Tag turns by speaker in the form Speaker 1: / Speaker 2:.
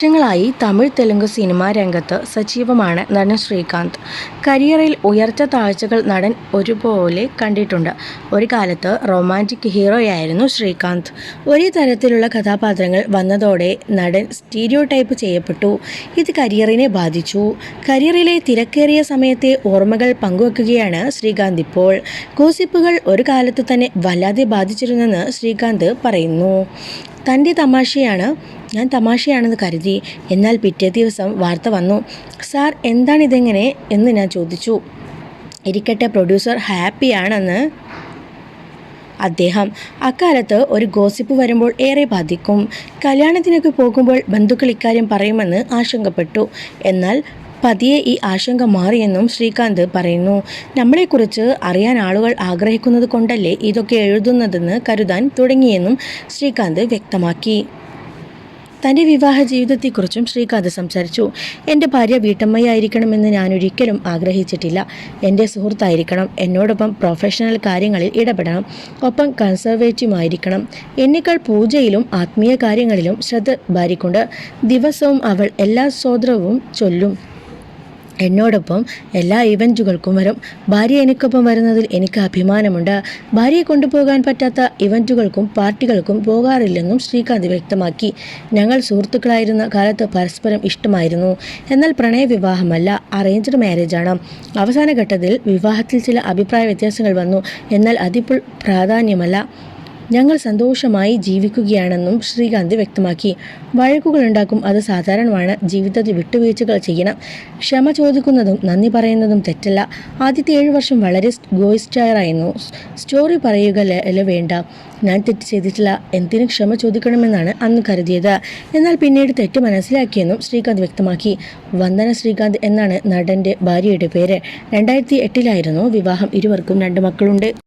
Speaker 1: വർഷങ്ങളായി തമിഴ് തെലുങ്ക് സിനിമാ രംഗത്ത് സജീവമാണ് നടൻ ശ്രീകാന്ത്. കരിയറിൽ ഉയർച്ച താഴ്ചകൾ നടൻ ഒരുപോലെ കണ്ടിട്ടുണ്ട്. ഒരു കാലത്ത് റൊമാന്റിക് ഹീറോയായിരുന്നു ശ്രീകാന്ത്. ഒരേ തരത്തിലുള്ള കഥാപാത്രങ്ങൾ വന്നതോടെ നടൻ സ്റ്റീരിയോ ടൈപ്പ് ചെയ്യപ്പെട്ടു. ഇത് കരിയറിനെ ബാധിച്ചു. കരിയറിലെ തിരക്കേറിയ സമയത്തെ ഓർമ്മകൾ പങ്കുവെക്കുകയാണ് ശ്രീകാന്ത് ഇപ്പോൾ. കോസിപ്പുകൾ ഒരു കാലത്ത് തന്നെ വല്ലാതെ ബാധിച്ചിരുന്നെന്ന് ശ്രീകാന്ത് പറയുന്നു. തന്റെ തമാശയാണ് ഞാൻ തമാശയാണെന്ന് കരുതി. എന്നാൽ പിറ്റേ ദിവസം വാർത്ത വന്നു. സാർ എന്താണിതെങ്ങനെ എന്ന് ഞാൻ ചോദിച്ചു. ഇരിക്കട്ടെ പ്രൊഡ്യൂസർ ഹാപ്പിയാണെന്ന് അദ്ദേഹം. അക്കാലത്ത് ഒരു ഗോസിപ്പ് വരുമ്പോൾ ഏറെ ബാധിക്കും. കല്യാണത്തിനൊക്കെ പോകുമ്പോൾ ബന്ധുക്കൾ ഇക്കാര്യം പറയുമെന്ന് ആശങ്കപ്പെട്ടു. എന്നാൽ പതിയെ ഈ ആശങ്ക മാറിയെന്നും ശ്രീകാന്ത് പറയുന്നു. നമ്മളെക്കുറിച്ച് അറിയാൻ ആളുകൾ ആഗ്രഹിക്കുന്നത് കൊണ്ടല്ലേ ഇതൊക്കെ എഴുതുന്നതെന്ന് കരുതാൻ തുടങ്ങിയെന്നും ശ്രീകാന്ത് വ്യക്തമാക്കി. തന്റെ വിവാഹ ജീവിതത്തെക്കുറിച്ചും ശ്രീകാന്ത് സംസാരിച്ചു. എന്റെ ഭാര്യ വീട്ടമ്മയായിരിക്കണമെന്ന് ഞാൻ ഒരിക്കലും ആഗ്രഹിച്ചിട്ടില്ല. എന്റെ സുഹൃത്തായിരിക്കണം. എന്നോടൊപ്പം പ്രൊഫഷണൽ കാര്യങ്ങളിൽ ഇടപെടണം. ഒപ്പം കൺസർവേറ്റീവ് ആയിരിക്കണം. എന്നേക്കാൾ പൂജയിലും ആത്മീയ കാര്യങ്ങളിലും ശ്രദ്ധ ഭാര്യക്കുണ്ട് ദിവസവും അവൾ എല്ലാ സ്വോത്രവും ചൊല്ലും. എന്നോടൊപ്പം എല്ലാ ഇവന്റുകൾക്കും വരും. ഭാര്യ എനിക്കൊപ്പം വരുന്നതിൽ എനിക്ക് അഭിമാനമുണ്ട്. ഭാര്യയെ കൊണ്ടുപോകാൻ പറ്റാത്ത ഇവന്റുകൾക്കും പാർട്ടികൾക്കും പോകാറില്ലെന്നും ശ്രീകാന്ത് വ്യക്തമാക്കി. ഞങ്ങൾ സുഹൃത്തുക്കളായിരുന്ന കാലത്ത് പരസ്പരം ഇഷ്ടമായിരുന്നു. എന്നാൽ പ്രണയ വിവാഹമല്ല അറേഞ്ച്ഡ് മാരേജാണ് അവസാന ഘട്ടത്തിൽ വിവാഹത്തിൽ ചില അഭിപ്രായ വ്യത്യാസങ്ങൾ വന്നു. എന്നാൽ അതിപ്പോൾ പ്രാധാന്യമല്ല. ഞങ്ങൾ സന്തോഷമായി ജീവിക്കുകയാണെന്നും ശ്രീകാന്ത് വ്യക്തമാക്കി. വഴക്കുകൾ ഉണ്ടാക്കും അത് സാധാരണമാണ്. ജീവിതത്തിൽ വിട്ടുവീഴ്ചകൾ ചെയ്യണം. ക്ഷമ ചോദിക്കുന്നതും നന്ദി പറയുന്നതും തെറ്റല്ല. ആദ്യത്തെ ഏഴു വർഷം വളരെ ഗോയിസ്റ്റായിരുന്നു. സ്റ്റോറി പറയുക വേണ്ട. ഞാൻ തെറ്റ് ചെയ്തിട്ടില്ല. എന്തിനു ക്ഷമ ചോദിക്കണമെന്നാണ് അന്ന് കരുതിയത്. എന്നാൽ പിന്നീട് തെറ്റ് മനസ്സിലാക്കിയെന്നും ശ്രീകാന്ത് വ്യക്തമാക്കി. വന്ദന ശ്രീകാന്ത് എന്നാണ് നടന്റെ ഭാര്യയുടെ പേര്. രണ്ടായിരത്തി എട്ടിലായിരുന്നു വിവാഹം. ഇരുവർക്കും രണ്ട് മക്കളുണ്ട്.